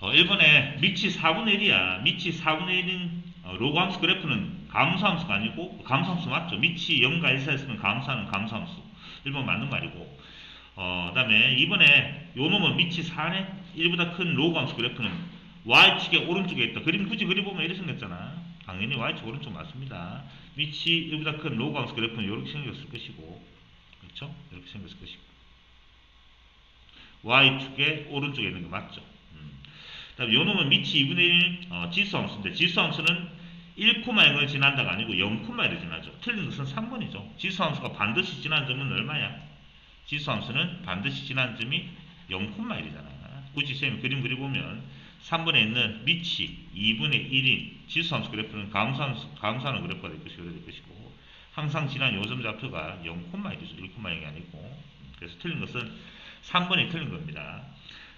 어, 1번에 미치 4분의 1이야. 미치 4분의 1인 어, 로그 함수 그래프는 감수함수가 아니고 감수함수 맞죠? 미치 0과 1 사이에서는 감수하는 감수함수. 1번 맞는 말이고. 어, 그 다음에 2번에 요 놈은 미치 4네? 1보다 큰 로그 함수 그래프는 Y축의 오른쪽에 있다. 그림 굳이 그려보면 이렇게 생겼잖아. 당연히 Y축 오른쪽 맞습니다. 미치 1보다 큰 로그 함수 그래프는 이렇게 생겼을 것이고. 그렇죠? 이렇게 생겼을 것이고. Y축의 오른쪽에 있는 거 맞죠? 음. 다음 요 놈은 미치 2분의 1 어, 지수함수인데 지수함수는 1,0을 지난다가 아니고 0,1을 지나죠. 틀린 것은 3번이죠. 지수함수가 반드시 지난 점은 얼마야? 지수함수는 반드시 지난 점이 0,1이잖아. 굳이 쌤이 그림 그려보면 3번에 있는 미치 2분의 1인 지수함수 그래프는 감수함수, 감수하는 그래프가 될 것이고 될 것이고 항상 지난 요점 좌표가 0,1이죠. 1,0이 아니고 그래서 틀린 것은 3번이 틀린 겁니다.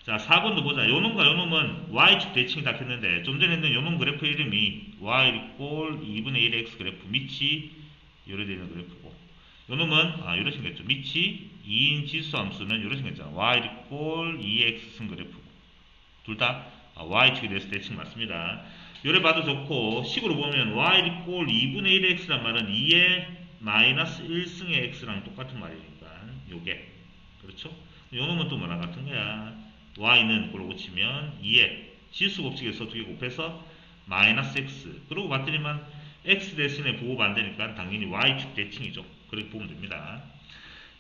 자, 4번도 보자. 요놈과 요놈은 Y축 대칭이다 했는데, 좀 전에 있는 요놈 그래프 이름이 Y 꼴 2분의 1 X 그래프, 밑이 요래 되는 그래프고, 요놈은, 아, 요래 생겼죠. 밑이 2인 지수 함수는 요래 생겼잖아. Y 꼴 2X 쓴 그래프고. 둘다 Y축에 대해서 대칭 맞습니다. 요래 봐도 좋고, 식으로 보면 Y 꼴 2분의 1 X란 말은 2의 마이너스 1승의 X랑 똑같은 말이니까, 요게. 그렇죠? 요놈은 또 뭐랑 같은 거야? Y는 그걸 고치면 2에 지수 법칙에서 두 개 곱해서 마이너스 x. 그러고 봤더니만 x 대신에 보고 반대니까 당연히 y축 대칭이죠. 그렇게 보면 됩니다.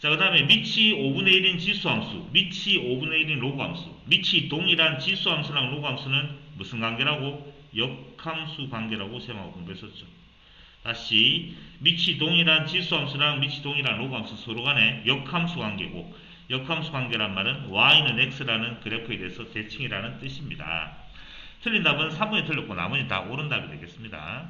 자 그 다음에 미치 5분의 1인 지수함수 미치 5분의 1인 로그함수. 미치 동일한 지수함수랑 로그함수는 무슨 관계라고? 역함수 관계라고 셈하고 공부했었죠. 다시 미치 동일한 지수함수랑 미치 동일한 로그함수 서로 간에 역함수 관계고 역함수 관계란 말은 y는 x라는 그래프에 대해서 대칭이라는 뜻입니다. 틀린 답은 3번이 틀렸고 나머지 다 옳은 답이 되겠습니다.